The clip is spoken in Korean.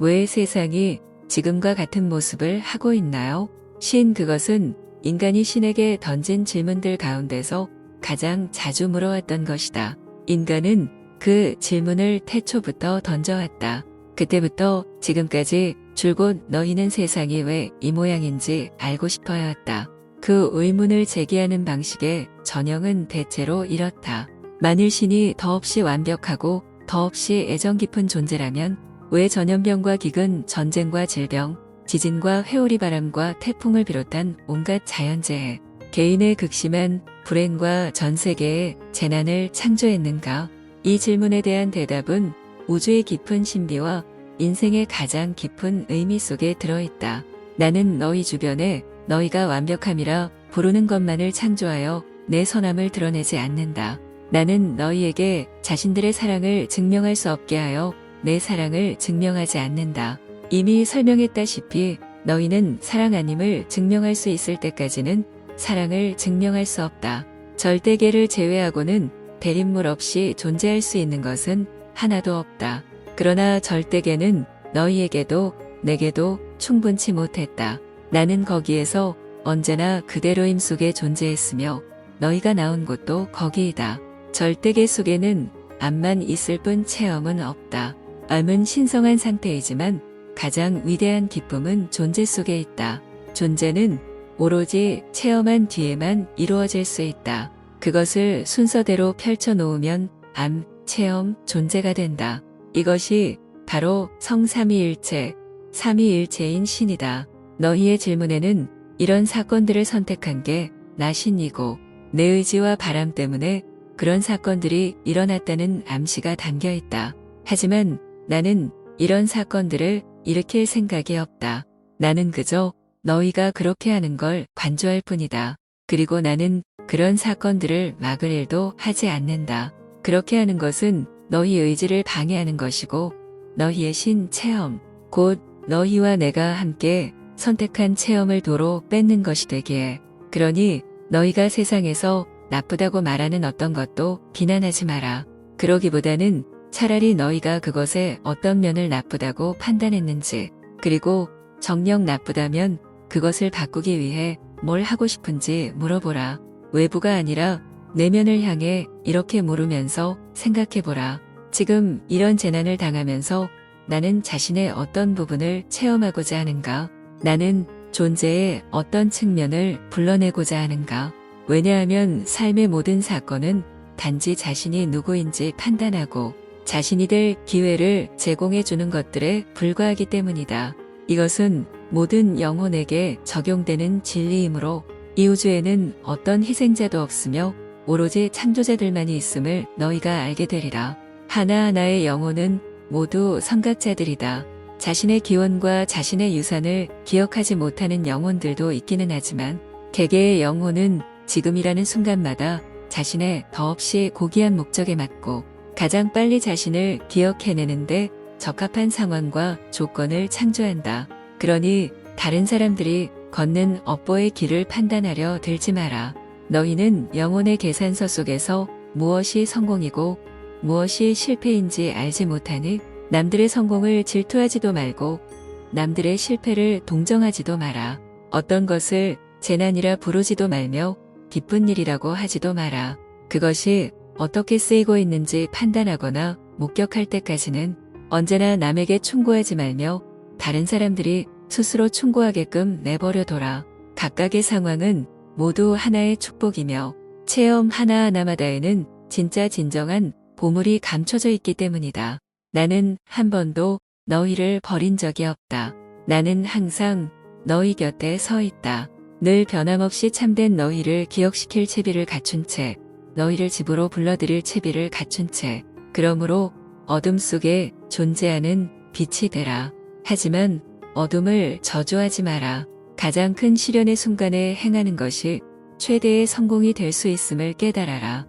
왜 세상이 지금과 같은 모습을 하고 있나요? 신 그것은 인간이 신에게 던진 질문들 가운데서 가장 자주 물어왔던 것이다. 인간은 그 질문을 태초부터 던져왔다. 그때부터 지금까지 줄곧 너희는 세상이 왜 이 모양인지 알고 싶어야 했다. 그 의문을 제기하는 방식의 전형은 대체로 이렇다. 만일 신이 더없이 완벽하고 더없이 애정 깊은 존재라면 왜 전염병과 기근, 전쟁과 질병, 지진과 회오리 바람과 태풍을 비롯한 온갖 자연재해, 개인의 극심한 불행과 전 세계의 재난을 창조했는가? 이 질문에 대한 대답은 우주의 깊은 신비와 인생의 가장 깊은 의미 속에 들어있다. 나는 너희 주변에 너희가 완벽함이라 부르는 것만을 창조하여 내 선함을 드러내지 않는다. 나는 너희에게 자신들의 사랑을 증명할 수 없게 하여 내 사랑을 증명하지 않는다. 이미 설명했다시피 너희는 사랑 아님을 증명할 수 있을 때까지는 사랑을 증명할 수 없다. 절대계를 제외하고는 대립물 없이 존재할 수 있는 것은 하나도 없다. 그러나 절대계는 너희에게도 내게도 충분치 못했다. 나는 거기에서 언제나 그대로임 속에 존재했으며 너희가 나온 곳도 거기이다. 절대계 속에는 암만 있을 뿐 체험은 없다. 암은 신성한 상태이지만 가장 위대한 기쁨은 존재 속에 있다. 존재는 오로지 체험한 뒤에만 이루어질 수 있다. 그것을 순서대로 펼쳐놓으면 암, 체험, 존재가 된다. 이것이 바로 성삼위일체, 삼위일체인 신이다. 너희의 질문에는 이런 사건들을 선택한 게 나 신이고 내 의지와 바람 때문에 그런 사건들이 일어났다는 암시가 담겨 있다. 하지만 나는 이런 사건들을 일으킬 생각이 없다. 나는 그저 너희가 그렇게 하는 걸 관조할 뿐이다. 그리고 나는 그런 사건들을 막을 일도 하지 않는다. 그렇게 하는 것은 너희 의지를 방해하는 것이고 너희의 신 체험, 곧 너희와 내가 함께 선택한 체험을 도로 뺏는 것이 되기에 그러니 너희가 세상에서 나쁘다고 말하는 어떤 것도 비난하지 마라. 그러기보다는 차라리 너희가 그것의 어떤 면을 나쁘다고 판단했는지 그리고 정녕 나쁘다면 그것을 바꾸기 위해 뭘 하고 싶은지 물어보라. 외부가 아니라 내면을 향해 이렇게 물으면서 생각해보라. 지금 이런 재난을 당하면서 나는 자신의 어떤 부분을 체험하고자 하는가? 나는 존재의 어떤 측면을 불러내고자 하는가? 왜냐하면 삶의 모든 사건은 단지 자신이 누구인지 판단하고 자신이 될 기회를 제공해 주는 것들에 불과하기 때문이다. 이것은 모든 영혼에게 적용되는 진리이므로 이 우주에는 어떤 희생자도 없으며 오로지 창조자들만이 있음을 너희가 알게 되리라. 하나하나의 영혼은 모두 성각자들이다. 자신의 기원과 자신의 유산을 기억하지 못하는 영혼들도 있기는 하지만 개개의 영혼은 지금이라는 순간마다 자신의 더없이 고귀한 목적에 맞고 가장 빨리 자신을 기억해내는데 적합한 상황과 조건을 창조한다. 그러니 다른 사람들이 걷는 업보의 길을 판단하려 들지 마라. 너희는 영혼의 계산서 속에서 무엇이 성공이고 무엇이 실패인지 알지 못하니 남들의 성공을 질투하지도 말고 남들의 실패를 동정하지도 마라. 어떤 것을 재난이라 부르지도 말며 기쁜 일이라고 하지도 마라. 그것이 어떻게 쓰이고 있는지 판단하거나 목격할 때까지는 언제나 남에게 충고하지 말며 다른 사람들이 스스로 충고하게끔 내버려둬라. 각각의 상황은 모두 하나의 축복이며 체험 하나하나마다에는 진짜 진정한 보물이 감춰져 있기 때문이다. 나는 한 번도 너희를 버린 적이 없다. 나는 항상 너희 곁에 서 있다. 늘 변함없이 참된 너희를 기억시킬 채비를 갖춘 채 너희를 집으로 불러들일 채비를 갖춘 채 그러므로 어둠 속에 존재하는 빛이 되라. 하지만 어둠을 저주하지 마라. 가장 큰 시련의 순간에 행하는 것이 최대의 성공이 될 수 있음을 깨달아라.